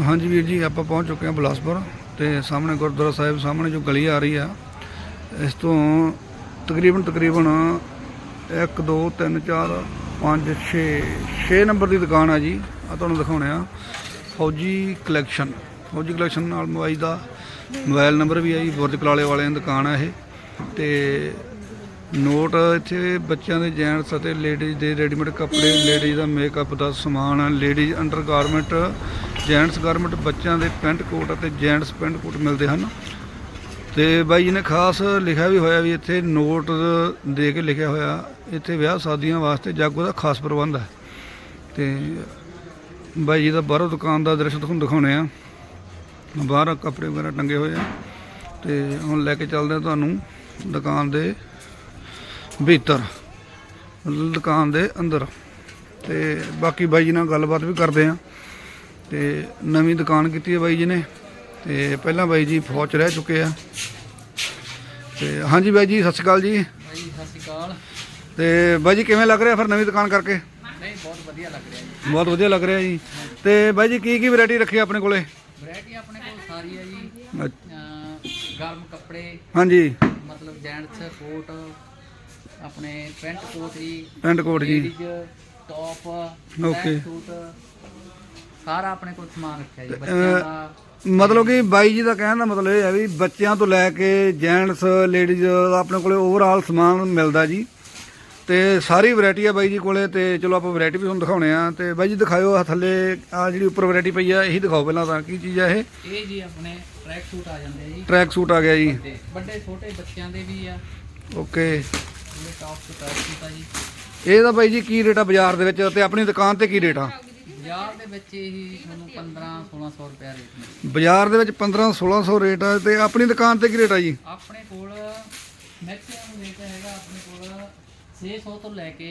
ਹਾਂਜੀ ਵੀਰ ਜੀ, ਆਪਾਂ ਪਹੁੰਚ ਚੁੱਕੇ ਹਾਂ ਬਲਾਸਪੁਰ ਤੇ ਸਾਹਮਣੇ ਗੁਰਦੁਆਰਾ ਸਾਹਿਬ ਸਾਹਮਣੇ ਜੋ ਗਲੀ ਆ ਰਹੀ ਆ, ਇਸ ਤੋਂ ਤਕਰੀਬਨ ਤਕਰੀਬਨ 1 2 3 4 5 6 6 ਨੰਬਰ ਦੀ ਦੁਕਾਨ ਆ ਜੀ ਆ ਤੁਹਾਨੂੰ ਦਿਖਾਉਣੇ ਆ, ਫੌਜੀ ਕਲੈਕਸ਼ਨ। ਫੌਜੀ ਕਲੈਕਸ਼ਨ ਨਾਲ ਮੋਬਾਈਲ ਦਾ ਮੋਬਾਈਲ ਨੰਬਰ ਵੀ ਆ ਜੀ, ਬੁਰਜ ਕਲਾਲੇ ਵਾਲਿਆਂ ਦੀ ਦੁਕਾਨ ਆ ਇਹ ਤੇ ਨੋਟ ਇੱਥੇ ਬੱਚਿਆਂ ਦੇ ਜੈਂਟਸ ਅਤੇ ਲੇਡੀਜ਼ ਦੇ ਰੈਡੀਮੇਡ ਕੱਪੜੇ, ਲੇਡੀਜ਼ ਦਾ ਮੇਕਅਪ ਦਾ ਸਮਾਨ, ਲੇਡੀਜ਼ ਅੰਡਰਗਾਰਮੈਂਟ, ਜੈਂਟਸ ਗਾਰਮੈਂਟ, ਬੱਚਿਆਂ ਦੇ ਪੈਂਟ ਕੋਟ ਅਤੇ ਜੈਂਟਸ ਪੈਂਟ ਕੋਟ ਮਿਲਦੇ ਹਨ। ਤੇ ਬਾਈ ਜੀ ਨੇ ਖਾਸ ਲਿਖਿਆ ਵੀ ਹੋਇਆ ਵੀ ਇੱਥੇ ਨੋਟ ਦੇ ਕੇ ਲਿਖਿਆ ਹੋਇਆ, ਇੱਥੇ ਵਿਆਹ ਸ਼ਾਦੀਆਂ ਵਾਸਤੇ ਜਾਗੋ ਦਾ ਖਾਸ ਪ੍ਰਬੰਧ ਹੈ। ਤੇ ਬਾਈ ਜੀ ਦਾ ਬਾਹਰੋਂ ਦੁਕਾਨ ਦਾ ਦ੍ਰਿਸ਼ ਤੁਹਾਨੂੰ ਦਿਖਾਉਣੇ ਆ। ਬਾਹਰ ਕੱਪੜੇ ਵਗੈਰਾ ਟੰਗੇ ਹੋਏ ਆ। ਤੇ ਹੁਣ ਲੈ ਕੇ ਚੱਲਦੇ ਆ ਤੁਹਾਨੂੰ ਦੁਕਾਨ ਦੇ ਭੀਤਰ ਦੁਕਾਨ ਦੇ ਅੰਦਰ। ਤੇ ਬਾਕੀ ਬਾਈ ਜੀ ਨਾਲ ਗੱਲਬਾਤ ਵੀ ਕਰਦੇ ਆ। ਤੇ ਨਵੀਂ ਦੁਕਾਨ ਕੀਤੀ ਹੈ ਬਾਈ ਜੀ ਨੇ। ਤੇ ਪਹਿਲਾਂ ਬਾਈ ਜੀ ਫੌਜ 'ਚ ਰਹਿ ਚੁੱਕੇ ਆ। ਤੇ ਹਾਂਜੀ ਬਾਈ ਜੀ ਸਤਿ ਸ਼੍ਰੀ ਅਕਾਲ ਜੀ। ਸਤਿ ਸ਼੍ਰੀ ਅਕਾਲ। ਤੇ ਬਾਈ ਜੀ ਕਿਵੇਂ ਲੱਗ ਰਿਹਾ ਫਿਰ ਨਵੀਂ ਦੁਕਾਨ ਕਰਕੇ? ਨਹੀਂ ਬਹੁਤ ਵਧੀਆ ਲੱਗ ਰਿਹਾ ਜੀ। ਬਹੁਤ ਵਧੀਆ ਲੱਗ ਰਿਹਾ ਜੀ। ਤੇ ਬਾਈ ਜੀ ਕੀ ਕੀ ਵੈਰਾਈਟੀ ਰੱਖੀ ਆਪਣੇ ਕੋਲੇ? ਵੈਰਾਈਟੀ ਆਪਣੇ ਕੋਲ ਸਾਰੀ ਹੈ ਜੀ। ਗਰਮ ਕੱਪੜੇ ਹਾਂਜੀ। ਮਤਲਬ ਜੈਂਟਸ ਕੋਟ ਆਪਣੇ ਪੈਂਟ ਕੋਟ ਜੀ ਪੈਂਟ ਕੋਟ ਜੀ। ਟੌਪ. ਸੂਟ ਸਾਰਾ ਆਪਣੇ ਕੋਲ ਸਮਾਨ ਰੱਖਿਆ ਜੀ ਬੱਚਿਆਂ ਦਾ। ਮਤਲਬ ਕਿ ਬਾਈ ਜੀ ਦਾ ਕਹਿਣ ਦਾ ਮਤਲਬ ਇਹ ਹੈ ਵੀ ਬੱਚਿਆਂ ਤੋਂ ਲੈ ਕੇ ਜੈਂਟਸ ਲੇਡੀਜ਼ ਆਪਣੇ ਕੋਲੇ ਓਵਰਆਲ ਸਮਾਨ ਮਿਲਦਾ ਜੀ। ਤੇ ਸਾਰੀ ਵੈਰਾਈਟੀ ਆ ਬਾਈ ਜੀ ਕੋਲੇ ਤੇ ਚਲੋ ਆਪਾਂ ਵੈਰਾਈਟੀ ਵੀ ਤੁਹਾਨੂੰ ਦਿਖਾਉਣੇ ਆ। ਤੇ ਬਾਈ ਜੀ ਦਿਖਾਇਓ ਆ ਥੱਲੇ ਆ ਜਿਹੜੀ ਉੱਪਰ ਵੈਰਾਈਟੀ ਪਈ ਆ ਇਹੀ ਦਿਖਾਓ ਪਹਿਲਾਂ ਤਾਂ ਕੀ ਚੀਜ਼ ਆ ਇਹ? ਇਹ ਜੀ ਆਪਣੇ ਟਰੈਕ ਸੂਟ ਆ ਜਾਂਦੇ ਆ ਜੀ। ਟਰੈਕ ਸੂਟ ਆ ਗਿਆ ਜੀ। ਵੱਡੇ ਛੋਟੇ ਬੱਚਿਆਂ ਦੇ ਵੀ ਆ। ਓਕੇ। ਇਹ ਟੌਪ ਤੇ ਟਰੈਕ ਸੂਟ ਆ ਜੀ ਇਹਦਾ ਬਾਈ ਜੀ ਕੀ ਰੇਟ ਆ ਬਾਜ਼ਾਰ ਦੇ ਵਿੱਚ ਤੇ ਆਪਣੀ ਦੁਕਾਨ ਤੇ ਕੀ ਰੇਟ ਆ? ਬਾਜ਼ਾਰ ਦੇ ਵਿੱਚ ਇਹ ਤੁਹਾਨੂੰ 15 1600 ਰੁਪਏ ਰੇਟ ਨੇ। ਬਾਜ਼ਾਰ ਦੇ ਵਿੱਚ 15 1600 ਰੇਟ ਆ ਤੇ ਆਪਣੀ ਦੁਕਾਨ ਤੇ ਕੀ ਰੇਟ ਆ ਜੀ? ਆਪਣੇ ਕੋਲ ਮੈਕਸਿਮਮ ਰੇਟ ਹੈਗਾ ਆਪਣੇ ਕੋਲ 600 ਤੋਂ ਲੈ ਕੇ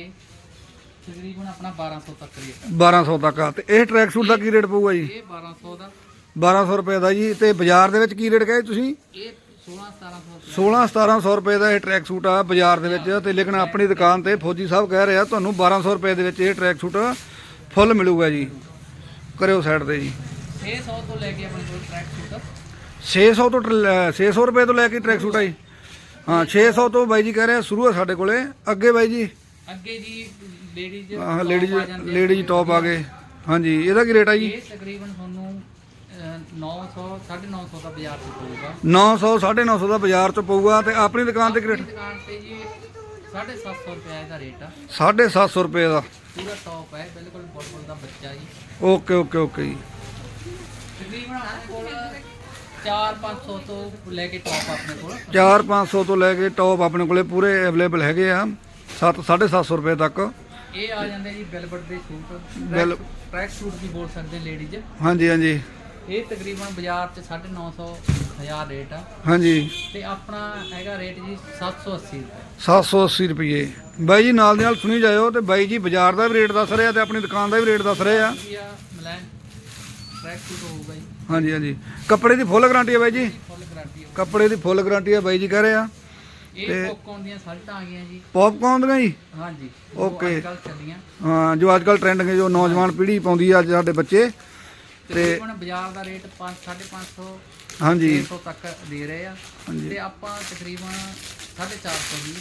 ਤਕਰੀਬਨ ਆਪਣਾ 1200 ਤੱਕ ਰੇਟ 1200 ਤੱਕ ਆ। ਤੇ ਇਹ ਟਰੈਕ ਸੂਟ ਦਾ ਕੀ ਰੇਟ ਪਊਗਾ ਜੀ? ਇਹ 1200 ਦਾ। 1200 ਰੁਪਏ ਦਾ ਜੀ। ਤੇ ਬਾਜ਼ਾਰ ਦੇ ਵਿੱਚ ਕੀ ਰੇਟ ਕਹੇ ਤੁਸੀਂ? ਇਹ 16 1700 ਰੁਪਏ। 16 1700 ਰੁਪਏ ਦਾ ਇਹ ਟਰੈਕ ਸੂਟ ਆ ਬਾਜ਼ਾਰ ਦੇ ਵਿੱਚ ਤੇ ਲੇਕਿਨ ਆਪਣੀ ਦੁਕਾਨ ਤੇ ਫੌਜੀ ਸਾਹਿਬ ਕਹਿ ਰਹੇ ਤੁਹਾਨੂੰ 1200 ਰੁਪਏ ਦੇ ਵਿੱਚ ਇਹ ਟਰੈਕ ਸੂਟ ਫੁੱਲ ਮਿਲੂਗਾ ਜੀ। ਕਰਿਓ ਸਾਈਡ ਤੇ ਜੀ। 600 ਤੋਂ ਲੈ ਕੇ ਆਪਣੇ ਕੋਲ ਟਰੈਕ ਸੂਟ 600 ਤੋਂ ਟਰ- 600 ਰੁਪਏ ਤੋਂ ਲੈ ਕੇ ਟਰੈਕ ਸੂਟ ਆ ਜੀ। ਹਾਂ 600 ਤੋਂ ਬਾਈ ਜੀ ਕਹਿ ਰਹੇ ਸ਼ੁਰੂ ਆ ਸਾਡੇ ਕੋਲੇ। ਅੱਗੇ ਬਾਈ ਜੀ। ਅੱਗੇ ਜੀ ਲੇਡੀਜ਼ ਆਹ ਲੇਡੀਜ਼ ਲੇਡੀਜ਼ ਟੌਪ ਆ ਗਏ। ਹਾਂਜੀ ਇਹਦਾ ਕੀ ਰੇਟ ਆ ਜੀ? ਇਹ ਤਕਰੀਬਨ ਤੁਹਾਨੂੰ 900 950 ਦਾ ਬਾਜ਼ਾਰ ਚ ਪਊਗਾ। 900 950 ਦਾ ਬਾਜ਼ਾਰ ਚ ਪਊਗਾ ਤੇ ਆਪਣੀ ਦੁਕਾਨ ਤੇ ਆਪਣੀ ਦੁਕਾਨ ਤੇ ਜੀ 750 ਰੁਪਏ ਦਾ ਰੇਟ ਆ। 750 ਰੁਪਏ ਦਾ। ਪੂਰਾ ਟੌਪ ਹੈ ਬਿਲਕੁਲ ਬੋਲ ਦਾ ਬੱਚਾ ਜੀ। ਓਕੇ ਓਕੇ ਓਕੇ ਜੀ। ਤਕਰੀਬਨ ਆਪਣੇ ਕੋਲ 4-500 ਤੋਂ ਲੈ ਕੇ ਟੌਪ ਆਪਣੇ ਕੋਲ। 4-500 ਤੋਂ ਲੈ ਕੇ ਟੌਪ ਆਪਣੇ ਕੋਲੇ ਪੂਰੇ ਅਵੇਲੇਬਲ ਹੈਗੇ ਆ। 7 750 ਰੁਪਏ ਤੱਕ। ਇਹ ਆ ਜਾਂਦੇ ਜੀ ਵੈਲਵਟ ਦੇ ਸੂਟ। ਵੈਲ- ਟਰੈਕ ਸੂਟ ਵੀ ਬੋਲ ਸਕਦੇ ਲੇਡੀਜ਼ ਹਾਂਜੀ ਹਾਂਜੀ। ਇਹ ਤਕਰੀਬਨ ਬਾਜ਼ਾਰ 'ਚ 950 ਹਜ਼ਾਰ ਰੇਟ ਆ। ਹਾਂਜੀ। ਤੇ ਆਪਣਾ ਹੈਗਾ ਰੇਟ ਜੀ 780 ਰੁਪਏ। 780 ਰੁਪਏ ਬਾਈ ਜੀ ਨਾਲ ਦੇ ਨਾਲ ਸੁਣੀ ਜਾਇਓ ਤੇ ਬਾਈ ਜੀ ਬਾਜ਼ਾਰ ਦਾ ਵੀ ਰੇਟ ਦੱਸ ਰਹੇ ਆ ਤੇ ਆਪਣੀ ਦੁਕਾਨ ਦਾ ਵੀ ਰੇਟ ਦੱਸ ਰਹੇ ਆ। ਇਹ ਆ ਮਲੈਨ ਟਰੈਕ ਸੂਟ ਹੋਊਗਾ ਜੀ ਹਾਂਜੀ ਹਾਂਜੀ। ਕੱਪੜੇ ਦੀ ਫੁੱਲ ਗਾਰੰਟੀ ਹੈ ਬਾਈ ਜੀ? ਫੁੱਲ ਗਾਰੰਟੀ ਹੋਊ ਕੱਪੜੇ ਦੀ ਫੁੱਲ ਗਾਰੰਟੀ ਹੈ ਬਾਈ ਜੀ ਕਹਿ ਰਹੇ ਆ। ਇਹ ਪੌਪਕੌਰਨ ਦੀਆਂ ਸ਼ਰਟਾਂ ਆ ਗਈਆਂ ਜੀ। ਪੌਪਕੌਰਨ ਦੀਆਂ ਜੀ? ਹਾਂਜੀ। ਚੱਲੀਆਂ। ਹਾਂ ਜੋ ਅੱਜ ਕੱਲ ਟ੍ਰੈਂਡ ਹੈ ਜੋ ਨੌਜਵਾਨ ਪੀੜ੍ਹੀ ਪਾਉਂਦੀ ਆ ਸਾਡੇ ਬੱਚੇ। ਤਕਰੀਬਨ ਬਾਜ਼ਾਰ ਦਾ ਰੇਟ 5 550 ਹਾਂਜੀ। 300 ਤੱਕ ਦੇ ਰਹੇ ਆ। ਤੇ ਆਪਾਂ ਤਕਰੀਬਨ 450 ਦੀ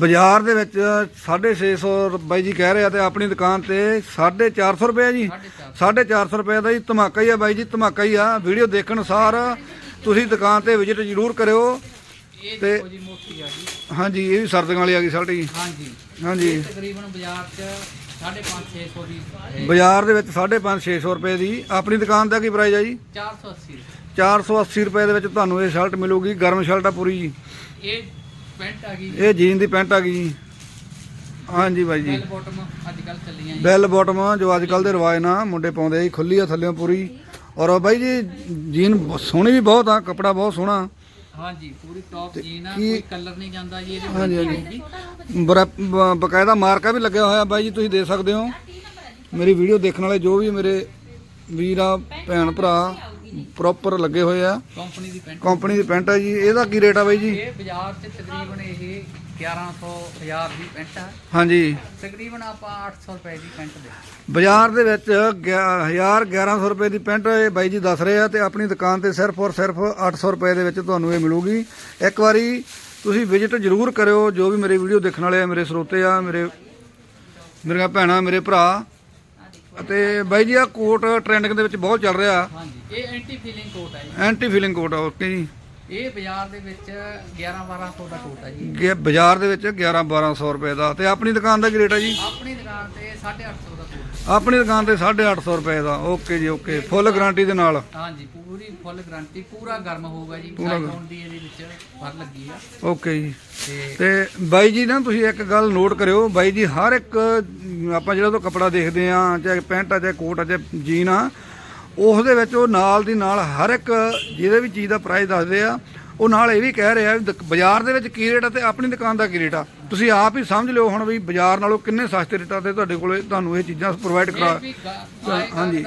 ਬਾਜ਼ਾਰ ਦੇ ਵਿੱਚ 650 ਬਾਈ ਜੀ ਕਹਿ ਰਹੇ ਤੇ ਆਪਣੀ ਦੁਕਾਨ ਤੇ 450 ਰੁਪਏ ਜੀ। 450 450 ਰੁਪਏ ਦਾ ਜੀ ਧਮਾਕਾ ਹੀ ਆ ਬਾਈ ਜੀ ਧਮਾਕਾ ਹੀ ਆ। ਵੀਡੀਓ ਦੇਖਣ ਸਾਰ ਤੁਸੀਂ ਦੁਕਾਨ ਤੇ ਵਿਜ਼ਿਟ ਜ਼ਰੂਰ ਕਰਿਓ। ਤੇ- ਹਾਂਜੀ ਇਹ ਵੀ ਸਰਦੀਆਂ ਵਾਲੀ ਆ ਗਈ ਜੀ ਹਾਂਜੀ। ਹਾਂਜੀ। ਤਕਰੀਬਨ ਬਾਜ਼ਾਰ 'ਚ 550 600 ਦੀ ਹੈ। ਬਾਜ਼ਾਰ ਦੇ ਵਿੱਚ 550 600 ਰੁਪਏ ਦੀ। ਆਪਣੀ ਦੁਕਾਨ ਦਾ ਕੀ ਪ੍ਰਾਈਸ ਆ ਜੀ? 480 ਰੁਪਏ। 480 ਰੁਪਏ ਦੇ ਵਿੱਚ ਤੁਹਾਨੂੰ ਇਹ ਸ਼ਰਟ ਮਿਲੂਗੀ। ਗਰਮ ਸ਼ਰਟ ਆ ਪੂਰੀ ਜੀ। ਇਹ ਪੈਂਟ ਆ ਗਈ ਇਹ ਜੀਨ ਦੀ ਪੈਂਟ ਆ ਗਈ ਜੀ। ਹਾਂਜੀ ਬਾਈ ਜੀ। ਬੈਲ ਬਾਟਮ ਅੱਜ ਕੱਲ ਚੱਲੀਆਂ ਜੀ। ਬੈਲ ਬਾਟਮ ਜੋ ਅੱਜ ਕੱਲ ਦੇ ਰਿਵਾਜ ਨਾਲ ਮੁੰਡੇ ਪਾਉਂਦੇ ਆ ਜੀ ਖੁੱਲੀ ਆ ਥੱਲੇੋਂ ਪੂਰੀ। ਔਰ ਬਾਈ ਜੀ ਜੀਨ ਬ- ਸੋਹਣੀ ਵੀ ਬਹੁਤ ਆ ਕੱਪੜਾ ਬਹੁਤ ਸੋਹਣਾ। ਹਾਂਜੀ ਪੂਰੀ ਟੌਪ ਜੀਨ ਆ ਕੀ- ਕੋਈ ਕਲਰ ਨਹੀਂ ਜਾਂਦਾ ਜੀ ਇਹਦੇ ਹਾਂਜੀ, ਵਿੱਚ ਹਾਂਜੀ। ਜੀ। ਬਰਾ- ਬ- ਬਕਾਇਦਾ ਮਾਰਕਾ ਵੀ ਲੱਗਿਆ ਹੋਇਆ ਬਾਈ ਜੀ ਤੁਸੀਂ ਦੇਖ ਸਕਦੇ ਹੋ ਮੇਰੀ ਵੀਡੀਓ ਦੇਖਣ ਵਾਲੇ ਜੋ ਵੀ ਮੇਰੇ ਵੀਰ ਆ ਭੈਣ ਭਰਾ ਪ੍ਰੋਪਰ ਲੱਗੇ ਹੋਏ ਆ ਕੰਪਨੀ ਦੀ ਪੈਂਟ ਕੰਪਨੀ ਦੀ ਪੈਂਟ ਆ ਜੀ ਇਹਦਾ ਕੀ ਰੇਟ ਆ ਬਾਈ ਜੀ ਇਹ ਬਾਜ਼ਾਰ 'ਚ ਤਕਰੀਬਨ ਇਹ 1100 1000 ਦੀ ਪੈਂਟ ਆ। ਹਾਂਜੀ। ਤਕਰੀਬਨ ਆਪਾਂ 800 ਰੁਪਏ ਦੀ ਪੈਂਟ ਦੇ ਬਾਜ਼ਾਰ ਦੇ ਵਿੱਚ 1000 1100 ਰੁਪਏ ਦੀ ਪੈਂਟ ਇਹ ਬਾਈ ਜੀ ਦੱਸ ਰਹੇ ਆ ਤੇ ਆਪਣੀ ਦੁਕਾਨ ਤੇ ਸਿਰਫ ਔਰ ਸਿਰਫ 800 ਰੁਪਏ ਦੇ ਵਿੱਚ ਤੁਹਾਨੂੰ ਇਹ ਮਿਲੂਗੀ। ਇੱਕ ਵਾਰੀ ਤੁਸੀਂ ਵਿਜ਼ਿਟ ਜ਼ਰੂਰ ਕਰਿਓ ਜੋ ਵੀ ਮੇਰੀ ਵੀਡੀਓ ਦੇਖਣ ਵਾਲੇ ਆ ਮੇਰੇ ਸਰੋਤੇ ਆ ਮੇਰੇ ਮੇਰੀਆਂ ਭੈਣਾਂ ਮੇਰੇ ਭਰਾ। ਅਤੇ ਬਾਈ ਜੀ ਆ ਕੋਟ ਟ੍ਰੈਂਡਿੰਗ ਦੇ ਵਿੱਚ ਬਹੁਤ ਚੱਲ ਰਿਹਾ। ਹਾਂਜੀ ਇਹ ਐਂਟੀ ਫੀਲਿੰਗ ਕੋਟ ਹੈ ਜੀ। ਐਂਟੀ ਫੀਲਿੰਗ ਕੋਟ ਆ ਓਕੇ ਜੀ। ਇਹ ਬਾਜ਼ਾਰ ਦੇ ਵਿੱਚ 11 1200 ਦਾ ਕੋਟ ਹੈ ਜੀ ਬਾਜ਼ਾਰ ਦੇ ਵਿੱਚ 11 1200 ਰੁਪਏ ਦਾ। ਤੇ ਆਪਣੀ ਦੁਕਾਨ ਦਾ ਕੀ ਰੇਟ ਆ ਜੀ? ਆਪਣੀ ਦੁਕਾਨ ਤੇ 850 ਦਾ ਕੋਟ ਆਪਣੀ ਦੁਕਾਨ ਤੇ 850 ਰੁਪਏ ਦਾ। ਓਕੇ ਜੀ ਓਕੇ। ਫੁੱਲ ਗਾਰੰਟੀ ਦੇ ਨਾਲ। ਹਾਂਜੀ ਪੂਰੀ ਫੁੱਲ ਗਾਰੰਟੀ ਪੂਰਾ ਗਰਮ ਹੋਊਗਾ ਜੀ। ਸਾਈਕਲੋਨ ਦੀ ਇਹਦੇ ਵਿੱਚ ਫਰ ਲੱਗੀ ਆ। ਓਕੇ ਜੀ। ਤੇ ਬਾਈ ਜੀ ਨਾ ਤੁਸੀਂ ਇੱਕ ਗੱਲ ਨੋਟ ਕਰਿਓ। ਬਾਈ ਜੀ ਹਰ ਇੱਕ ਆਪਾਂ ਜਿਹੜਾ ਤੋਂ ਕੱਪੜਾ ਦੇਖਦੇ ਆ ਚਾਹੇ ਪੈਂਟ ਆ ਚਾਹੇ ਕੋਟ ਆ ਚਾਹੇ ਜੀਨ ਆ ਉਸ ਦੇ ਵਿੱਚ ਉਹ ਨਾਲ ਦੀ ਨਾਲ ਹਰ ਇੱਕ ਜਿਹਦੇ ਵੀ ਚੀਜ਼ ਦਾ ਪ੍ਰਾਈਸ ਦੱਸਦੇ ਆ ਉਹ ਨਾਲ ਇਹ ਵੀ ਕਹਿ ਰਿਹਾ ਵੀ ਬਾਜ਼ਾਰ ਦੇ ਵਿੱਚ ਕੀ ਰੇਟ ਆ ਤੇ ਆਪਣੀ ਦੁਕਾਨ ਦਾ ਕੀ ਰੇਟ ਆ। ਤੁਸੀਂ ਆਪ ਹੀ ਸਮਝ ਲਿਓ ਹੁਣ ਵੀ ਬਾਜ਼ਾਰ ਨਾਲੋਂ ਕਿੰਨੇ ਸਸਤੇ ਰੇਟਾਂ ਤੇ ਤੁਹਾਡੇ ਕੋਲੇ ਤੁਹਾਨੂੰ ਇਹ ਚੀਜ਼ਾਂ ਪ੍ਰੋਵਾਈਡ ਕਰਾ ਹਾਂਜੀ।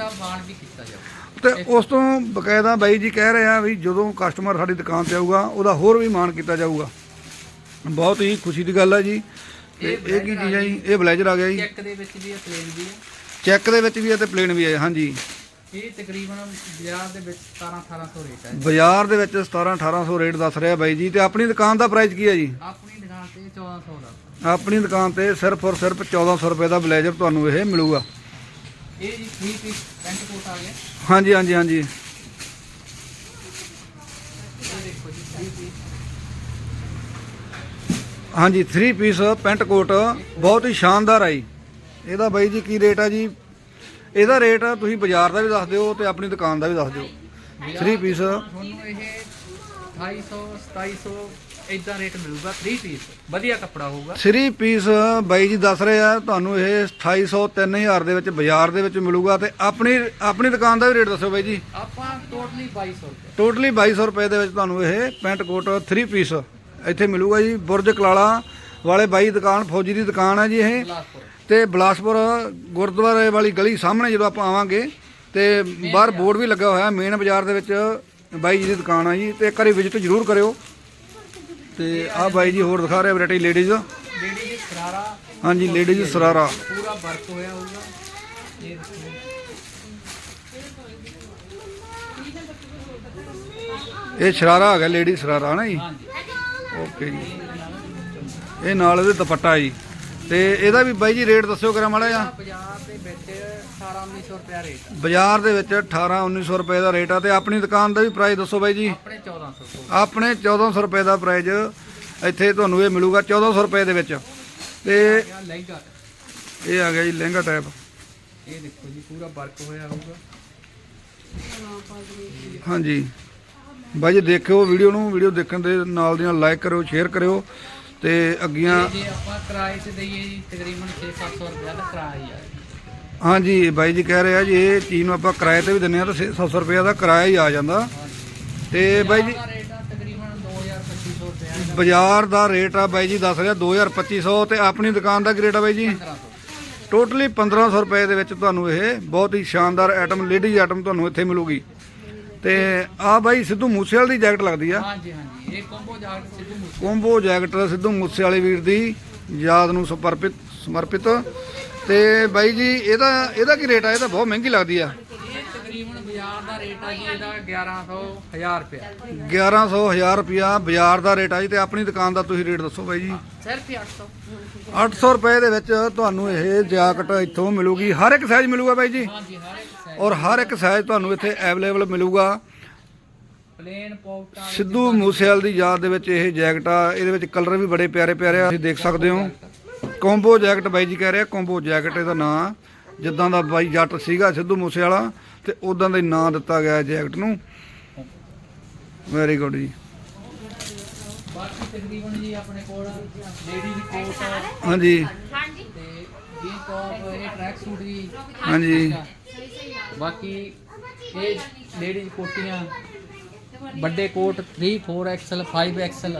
ਤੇ ਉਸ ਤੋਂ ਬਕਾਇਦਾ ਬਾਈ ਜੀ ਕਹਿ ਰਹੇ ਆ ਵੀ ਜਦੋਂ ਕਸਟਮਰ ਸਾਡੀ ਦੁਕਾਨ ਤੇ ਆਊਗਾ ਉਹਦਾ ਹੋਰ ਵੀ ਮਾਣ ਕੀਤਾ ਜਾਊਗਾ। ਬਹੁਤ ਹੀ ਖੁਸ਼ੀ ਦੀ ਗੱਲ ਹੈ ਜੀ। ਤੇ ਇਹ ਕੀ ਚੀਜ਼ ਜੀ? ਇਹ ਬਲੇਜ਼ਰ ਆ ਗਿਆ ਜੀ। ਚੈੱਕ ਦੇ ਵਿੱਚ ਵੀ ਇਹ ਪਲੇਨ ਵੀ ਹੈ ਚੈੱਕ ਦੇ ਵਿੱਚ ਵੀ ਹੈ ਤੇ ਪਲੇਨ ਵੀ ਹੈ ਹਾਂਜੀ। ਇਹ ਤਕਰੀਬਨ ਬਾਜ਼ਾਰ ਦੇ ਵਿੱਚ 17 1800 ਰੇਟ ਹੈ ਬਾਜ਼ਾਰ ਦੇ ਵਿੱਚ 17 1800 ਰੇਟ ਦੱਸ ਰਿਹਾ ਬਾਈ ਜੀ ਤੇ ਆਪਣੀ ਦੁਕਾਨ ਦਾ ਪ੍ਰਾਈਸ ਕੀ ਹੈ ਜੀ? ਆਪਣੀ ਦੁਕਾਨ ਤੇ 1400 ਦਾ। ਆਪਣੀ ਦੁਕਾਨ ਤੇ ਸਿਰਫ ਔਰ ਸਿਰਫ 1400 ਰੁਪਏ ਦਾ ਬਲੇਜ਼ਰ ਤੁਹਾਨੂੰ ਇਹ ਮਿਲੂਗਾ। ਇਹ ਜੀ 3 ਪੀਸ ਪੈਂਟ ਕੋਟ ਆ ਗਿਆ। ਹਾਂਜੀ ਹਾਂਜੀ ਹਾਂਜੀ। ਇਹ ਦੇਖੋ ਜੀ 3 ਪੀਸ ਹਾਂਜੀ 3 ਪੀਸ ਪੈਂਟ ਕੋਟ ਬਹੁਤ ਹੀ ਸ਼ਾਨਦਾਰ ਆਈ ਇਹਦਾ ਬਾਈ ਜੀ ਕੀ ਰੇਟ ਆ ਜੀ? ਇਹਦਾ ਰੇਟ ਤੁਸੀਂ ਬਾਜ਼ਾਰ ਦਾ ਵੀ ਦੱਸ ਦਿਓ ਤੇ ਆਪਣੀ ਦੁਕਾਨ ਦਾ ਵੀ ਦੱਸ ਦਿਓ। 3 ਪੀਸ ਤੁਹਾਨੂੰ ਇਹ 2800 2700 ਇਦਾਂ ਰੇਟ ਮਿਲੂਗਾ 3 ਪੀਸ ਵਧੀਆ ਕੱਪੜਾ ਹੋਊਗਾ। 3 ਪੀਸ ਬਾਈ ਜੀ ਦੱਸ ਰਹੇ ਆ ਤੁਹਾਨੂੰ ਇਹ 2800 3000 ਦੇ ਵਿੱਚ ਬਾਜ਼ਾਰ ਦੇ ਵਿੱਚ ਮਿਲੂਗਾ ਤੇ ਆਪਣੀ ਆਪਣੀ ਦੁਕਾਨ ਦਾ ਵੀ ਰੇਟ ਦੱਸੋ ਬਾਈ ਜੀ। ਆਪਾਂ ਟੋਟਲੀ 2200 ਰੁਪਏ। ਟੋਟਲੀ 2200 ਰੁਪਏ ਦੇ ਵਿੱਚ ਤੁਹਾਨੂੰ ਇਹ ਪੈਂਟ ਕੋਟ 3 ਪੀਸ ਇੱਥੇ ਮਿਲੂਗਾ ਜੀ ਬੁਰਜ ਕਲਾਲਾ ਵਾਲੇ ਬਾਈ ਦੁਕਾਨ ਫੌਜੀ ਦੀ ਦੁਕਾਨ ਹੈ ਜੀ ਇਹ। ਤੇ ਬਲਾਸਪੁਰ ਗੁਰਦੁਆਰੇ ਵਾਲੀ ਗਲੀ ਸਾਹਮਣੇ ਜਦੋਂ ਆਪਾਂ ਆਵਾਂਗੇ ਤੇ ਬਾਹਰ ਬੋਰਡ ਵੀ ਲੱਗਾ ਹੋਇਆ ਮੇਨ ਬਾਜ਼ਾਰ ਦੇ ਵਿੱਚ ਬਾਈ ਜੀ ਦੀ ਦੁਕਾਨ ਆ ਜੀ ਤੇ ਇੱਕ ਵਾਰੀ ਵਿਜ਼ਿਟ ਜ਼ਰੂਰ ਕਰਿਓ। ਤੇ ਆਹ ਬਾਈ ਜੀ ਹੋਰ ਦਿਖਾ ਰਹੇ ਵੈਰਾਈਟੀ ਲੇਡੀਜ਼ ਲੇਡੀ ਦੀ ਸਰਾਰਾ। ਹਾਂਜੀ ਲੇਡੀਜ਼ ਸਰਾਰਾ। ਪੂਰਾ ਵਰਕ ਹੋਇਆ ਹੋਊਗਾ। ਇਹ ਸ਼ਰਾਰਾ ਗਿਆ ਲੇਡੀ ਸ਼ਰਾਰਾ ਨਾ ਜੀ? ਹਾਂਜੀ। ਓਕੇ ਜੀ। ਇਹ ਨਾਲ ਇਹਦੇ ਦੁਪੱਟਾ ਜੀ। ਤੇ ਇਹਦਾ ਵੀ ਬਾਈ ਜੀ ਰੇਟ ਦੱਸਿਓ ਕਰਾ ਮਾੜਾ ਜਿਹਾ। ਬਾਜ਼ਾਰ ਦੇ ਵਿੱਚ 18 1900 ਰੁਪਏ ਰੇਟ। ਬਾਜ਼ਾਰ ਦੇ ਵਿੱਚ 18 1900 ਰੁਪਏ ਦਾ ਰੇਟ ਆ ਤੇ ਆਪਣੀ ਦੁਕਾਨ ਦਾ ਵੀ ਪ੍ਰਾਈਸ ਦੱਸੋ ਬਾਈ ਜੀ। ਆਪਣੇ 1400 ਤੋਂ। ਆਪਣੇ 1400 ਰੁਪਏ ਦਾ ਪ੍ਰਾਈਸ ਇੱਥੇ ਤੁਹਾਨੂੰ ਇਹ ਮਿਲੂਗਾ 1400 ਰੁਪਏ ਦੇ ਵਿੱਚ। ਤੇ ਲਹਿੰਗਾ ਇਹ ਆ ਗਿਆ ਜੀ ਲਹਿੰਗਾ ਟਾਈਪ ਇਹ ਦੇਖੋ ਜੀ ਪੂਰਾ ਵਰਕ ਹੋਇਆ ਹੋਊਗਾ। ਹਾਂਜੀ। ਬਾਈ ਜੀ ਦੇਖਿਓ ਵੀਡੀਓ ਨੂੰ ਵੀਡੀਓ ਦੇਖਣ ਦੇ ਨਾਲ ਦੀ ਨਾਲ ਲਾਈਕ ਕਰਿਓ ਸ਼ੇਅਰ ਕਰਿਓ। ਤੇ ਅੱਗੀਆਂ ਜੇ ਆਪਾਂ ਕਿਰਾਏ ਤੇ ਦਈਏ ਜੀ ਤਕਰੀਬਨ 6-700 ਰੁਪਏ ਦਾ ਕਿਰਾਇਆ ਹੀ ਆ। ਹਾਂਜੀ ਬਾਈ ਜੀ ਕਹਿ ਰਹੇ ਜੀ ਇਹ ਚੀਜ਼ ਨੂੰ ਆਪਾਂ ਕਿਰਾਏ ਤੇ ਵੀ ਦਿੰਨੇ ਆ ਤਾਂ 700 ਰੁਪਏ ਦਾ ਕਿਰਾਇਆ ਹੀ ਆ ਜਾਂਦਾ। ਤੇ ਬਾਈ ਜੀ ਦਾ ਰੇਟ ਆ ਤਕਰੀਬਨ 2250 ਰੁਪਏ ਦਾ ਬਾਜ਼ਾਰ ਦਾ ਰੇਟ ਆ ਬਾਈ ਜੀ ਦੱਸ ਰਿਹਾ 2250 ਤੇ ਆਪਣੀ ਦੁਕਾਨ ਦਾ ਕੀ ਰੇਟ ਆ ਬਾਈ ਜੀ? 1500 ਟੋਟਲੀ 1500 ਰੁਪਏ ਦੇ ਵਿੱਚ ਤੁਹਾਨੂੰ ਇਹ ਬਹੁਤ ਹੀ ਸ਼ਾਨਦਾਰ ਆਈਟਮ ਲੇਡੀਜ਼ ਆਈਟਮ ਤੁਹਾਨੂੰ ਇੱਥੇ ਮਿਲੂਗੀ। ਤੇ ਆ ਬਾਈ ਸਿੱਧੂ ਮੂਸੇਵਾਲ ਦੀ ਜੈਕਟ ਲੱਗਦੀ ਆ। ਹਾਂਜੀ ਹਾਂਜੀ। ਇਹ combo jacket Sidhu Moose combo jacket Sidhu Moosewale ਵੀਰ ਦੀ ਯਾਦ ਨੂੰ ਸਮਰਪਿਤ ਸਮਰਪਿਤ। ਤੇ ਬਾਈ ਜੀ ਇਹਦਾ ਇਹਦਾ ਕੀ ਰੇਟ ਆ? ਇਹ ਤਾਂ ਬਹੁਤ ਮਹਿੰਗੀ ਲੱਗਦੀ ਆ। ਇਹ ਤਕਰੀਬਨ ਬਾਜ਼ਾਰ ਦਾ ਰੇਟ ਆ ਜੀ ਇਹਦਾ 1100 1000 ਰੁਪਏ 1100 1000 ਰੁਪਿਆ ਬਾਜ਼ਾਰ ਦਾ ਰੇਟ ਆ ਜੀ ਤੇ ਆਪਣੀ ਦੁਕਾਨ ਦਾ ਤੁਸੀਂ ਰੇਟ ਦੱਸੋ ਬਾਈ ਜੀ। ਸਿਰਫ ਹੀ 800 800 ਰੁਪਏ ਦੇ ਵਿੱਚ ਤੁਹਾਨੂੰ ਇਹ ਜੈਕਟ ਇੱਥੋਂ ਮਿਲੂਗੀ। ਹਰ ਇੱਕ ਸਾਈਜ਼ ਮਿਲੂਗਾ ਬਾਈ ਜੀ। ਹਾਂਜੀ ਹਰ ਔਰ ਹਰ ਇੱਕ ਸਾਈਜ਼ ਤੁਹਾਨੂੰ ਇੱਥੇ ਅਵੇਲੇਬਲ ਮਿਲੂਗਾ। ਪਲੇਨ ਪੌਕਟਾਂ ਸਿੱਧੂ ਮੂਸੇਵਾਲ ਦੀ ਯਾਦ ਦੇ ਵਿੱਚ ਇਹ ਜੈਕਟ ਆ ਇਹਦੇ ਵਿੱਚ ਕਲਰ ਵੀ ਬੜੇ ਪਿਆਰੇ ਪਿਆਰੇ ਆ। ਤੁਸੀਂ ਦੇਖ ਸਕਦੇ ਹੋ। ਕੰਬੋ ਜੈਕਟ ਬਾਈ ਜੀ ਕਹਿ ਰਿਹਾ ਕੰਬੋ ਜੈਕਟ ਇਹਦਾ ਨਾਂ। ਜਿੱਦਾਂ ਦਾ ਬਾਈ ਜੱਟ ਸੀਗਾ ਸਿੱਧੂ ਮੂਸੇਵਾਲਾ ਤੇ ਉਦਾਂ ਦਾ ਹੀ ਨਾਂ ਦਿੱਤਾ ਗਿਆ ਜੈਕਟ ਨੂੰ। ਵੈਰੀ ਗੁੱਡ ਜੀ। ਬਾਕੀ ਤਕਰੀਬਨ ਜੀ ਆਪਣੇ ਕੋਲ ਲੇਡੀ ਦੀ ਕੋਟ ਹਾਂਜੀ। ਤੇ ਜੀਨ ਟੌਪ ਇਹ ਟਰੈਕ ਸੂਟ ਜੀ ਹਾਂਜੀ ਬਾਕੀ ਇਹ ਲੇਡੀ ਦੀ ਕੋਟੀਆਂ ਵੱਡੇ ਕੋਟ 3 4 ਐਕਸਲ 5 ਐਕਸਲ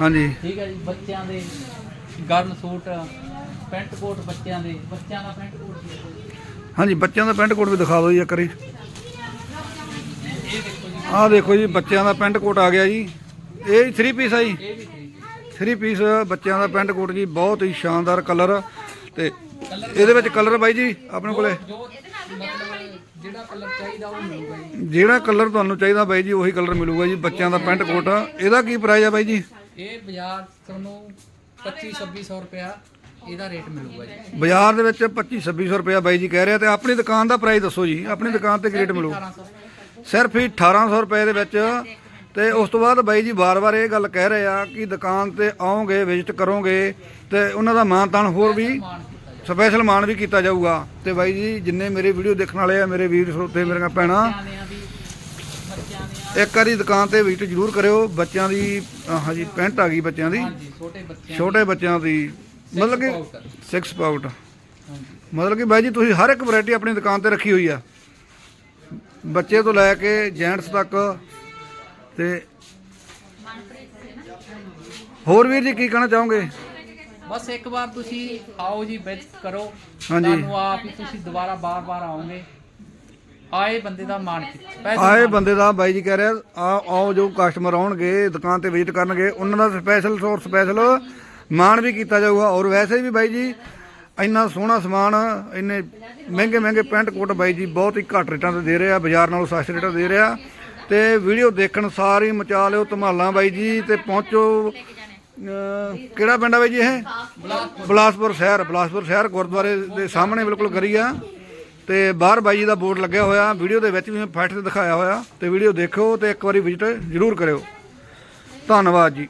ਹਾਂਜੀ। ਠੀਕ ਹੈ ਜੀ ਬੱਚਿਆਂ ਦੇ ਗਰਮ ਸੂਟ ਪੈਂਟ ਕੋਟ ਬੱਚਿਆਂ ਦੇ ਬੱਚਿਆਂ ਦਾ ਪੈਂਟ ਕੋਟ ਹਾਂਜੀ ਬੱਚਿਆਂ ਦਾ ਪੈਂਟ ਕੋਟ ਵੀ ਦਿਖਾ ਦਿਓ ਜੀ ਇੱਕ ਵਾਰੀ। ਇਹ ਦੇਖੋ ਜੀ ਆਹ ਦੇਖੋ ਜੀ ਬੱਚਿਆਂ ਦਾ ਪੈਂਟ ਕੋਟ ਆ ਗਿਆ ਜੀ। ਇਹ 3 ਪੀਸ ਆ ਜੀ। ਇਹ ਵੀ 3 ਪੀਸ ਬੱਚਿਆਂ ਦਾ ਪੈਂਟ ਕੋਟ ਜੀ ਬਹੁਤ ਹੀ ਸ਼ਾਨਦਾਰ ਕਲਰ। ਤੇ ਇਹਦੇ ਵਿੱਚ ਕਲਰ ਬਾਈ ਜੀ ਆਪਣੇ ਕੋਲੇ। ਜੋ ਮਤਲਬ ਜਿਹੜਾ ਕਲਰ ਚਾਹੀਦਾ ਉਹ ਮਿਲੂਗਾ ਜੀ। ਜਿਹੜਾ ਕਲਰ ਤੁਹਾਨੂੰ ਚਾਹੀਦਾ ਬਾਈ ਜੀ ਉਹੀ ਕਲਰ ਮਿਲੂਗਾ ਜੀ ਬੱਚਿਆਂ ਦਾ ਪੈਂਟ ਕੋਟ। ਇਹਦਾ ਕੀ ਪ੍ਰਾਈਸ ਆ ਬਾਈ ਜੀ? ਇਹ ਬਾਜ਼ਾਰ ਤੁਹਾਨੂੰ 25 2600 ਰੁਪਿਆ ਇਹਦਾ ਰੇਟ ਮਿਲੂਗਾ ਜੀ। ਬਾਜ਼ਾਰ ਦੇ ਵਿੱਚ 25 2600 ਰੁਪਇਆ ਬਾਈ ਜੀ ਕਹਿ ਰਿਹਾ ਤੇ ਆਪਣੀ ਦੁਕਾਨ ਦਾ ਪ੍ਰਾਈਸ ਦੱਸੋ ਜੀ ਆਪਣੀ ਦੁਕਾਨ ਤੇ ਕੀ ਰੇਟ ਮਿਲੂ? 1800 ਸਿਰਫ ਹੀ 1800 ਰੁਪਏ ਦੇ ਵਿੱਚ। ਤੇ ਉਸ ਤੋਂ ਬਾਅਦ ਬਾਈ ਜੀ ਵਾਰ-ਵਾਰ ਇਹ ਗੱਲ ਕਹਿ ਰਹੇ ਆ ਕਿ ਦੁਕਾਨ ਤੇ ਆਓਗੇ ਵਿਜ਼ਿਟ ਕਰੋਗੇ ਤੇ ਉਹਨਾਂ ਦਾ ਮਾਨ ਤਾਨ ਹੋਰ ਵੀ ਸਪੈਸ਼ਲ ਮਾਨ ਵੀ ਕੀਤਾ ਜਾਊਗਾ। ਤੇ ਬਾਈ ਜੀ ਜਿੰਨੇ ਮੇਰੇ ਵੀਡੀਓ ਦੇਖਣ ਵਾਲੇ ਆ ਮੇਰੇ ਵੀਰ ਸਰੋਤੇ ਮੇਰੀਆਂ ਭੈਣਾਂ ਇੱਕ ਵਾਰੀ ਦੁਕਾਨ ਤੇ ਵਿਜ਼ਿਟ ਜ਼ਰੂਰ ਕਰਿਓ। ਬੱਚਿਆਂ ਦੀ ਆਹ ਜੀ ਪੈਂਟ ਆ ਗਈ ਬੱਚਿਆਂ ਦੀ। ਹਾਂਜੀ ਛੋਟੇ ਬੱਚਿਆਂ ਛੋਟੇ ਬੱਚਿਆਂ ਦੀ। ਮਤਲਬ ਕਿ। 6 ਪਾਊਟ ਹਾਂਜੀ। ਮਤਲਬ ਕਿ ਬਾਈ ਜੀ ਤੁਸੀਂ ਹਰ ਇੱਕ ਵੈਰਾਈਟੀ ਆਪਣੀ ਦੁਕਾਨ ਤੇ ਰੱਖੀ ਹੋਈ ਆ। ਬੱਚੇ ਤੋਂ ਲੈ ਕੇ ਜੈਂਟਸ ਤੱਕ ਤੇ ਹੋਰ ਵੀਰ ਜੀ ਕੀ ਕਹਿਣਾ ਚਾਹੋਗੇ? ਬਸ ਇੱਕ ਵਾਰ ਤੁਸੀਂ ਆਓ ਜੀ ਵਿਜ਼ਿਟ ਕਰੋ। ਹਾਂਜੀ। ਤੁਹਾਨੂੰ ਆਪ ਹੀ ਤੁਸੀਂ ਦੁਬਾਰਾ ਬਾਰ-ਬਾਰ ਆਓਗੇ। ਆਏ ਬੰਦੇ ਦਾ ਮਾਣ ਕੀਤਾ। ਪੈਸੇ ਆਏ ਬੰਦੇ ਦਾ ਬਾਈ ਜੀ ਕਹਿ ਰਿਹਾ ਆ ਆਓ ਜੋ ਕਸਟਮਰ ਆਉਣਗੇ ਦੁਕਾਨ ਤੇ ਵਿਜ਼ਿਟ ਕਰਨਗੇ ਉਹਨਾਂ ਦਾ ਸਪੈਸ਼ਲ ਸੋਰ ਸਪੈਸ਼ਲ ਮਾਣ ਵੀ ਕੀਤਾ ਜਾਊਗਾ। ਔਰ ਵੈਸੇ ਵੀ ਬਾਈ ਜੀ ਇੰਨਾ ਸੋਹਣਾ ਸਮਾਨ ਇੰਨੇ ਮਹਿੰਗੇ ਮਹਿੰਗੇ ਪੈਂਟ ਕੋਟ ਬਾਈ ਜੀ ਬਹੁਤ ਹੀ ਘੱਟ ਰੇਟਾਂ ਤੇ ਦੇ ਰਿਹਾ ਬਾਜ਼ਾਰ ਨਾਲੋਂ ਸਸਤੇ ਰੇਟਾਂ ਤੇ ਦੇ ਰਿਹਾ। ਤੇ ਵੀਡੀਓ ਦੇਖਣ ਸਾਰੀ ਮਚਾ ਲਿਓ ਧਮਾਲਾਂ ਬਾਈ ਜੀ ਤੇ ਪਹੁੰਚੋ ਅਹ, ਕਿਹੜਾ ਪਿੰਡ ਆ ਬਾਈ ਜੀ ਇਹ? ਬਲਾਸਪੁਰ ਸ਼ਹਿਰ ਬਲਾਸਪੁਰ ਸ਼ਹਿਰ ਗੁਰਦੁਆਰੇ ਦੇ ਸਾਹਮਣੇ ਬਿਲਕੁਲ ਗਰੀ ਆ। ਤੇ ਬਾਹਰ ਬਾਈ ਜੀ ਦਾ ਬੋਰਡ ਲੱਗਿਆ ਹੋਇਆ ਵੀਡੀਓ ਦੇ ਵਿੱਚ ਵੀ ਮੈਂ ਫੈਟ ਤੇ ਦਿਖਾਇਆ ਹੋਇਆ ਤੇ ਵੀਡੀਓ ਦੇਖੋ ਤੇ ਇੱਕ ਵਾਰੀ ਵਿਜ਼ਿਟ ਜ਼ਰੂਰ ਕਰਿਓ। ਧੰਨਵਾਦ ਜੀ।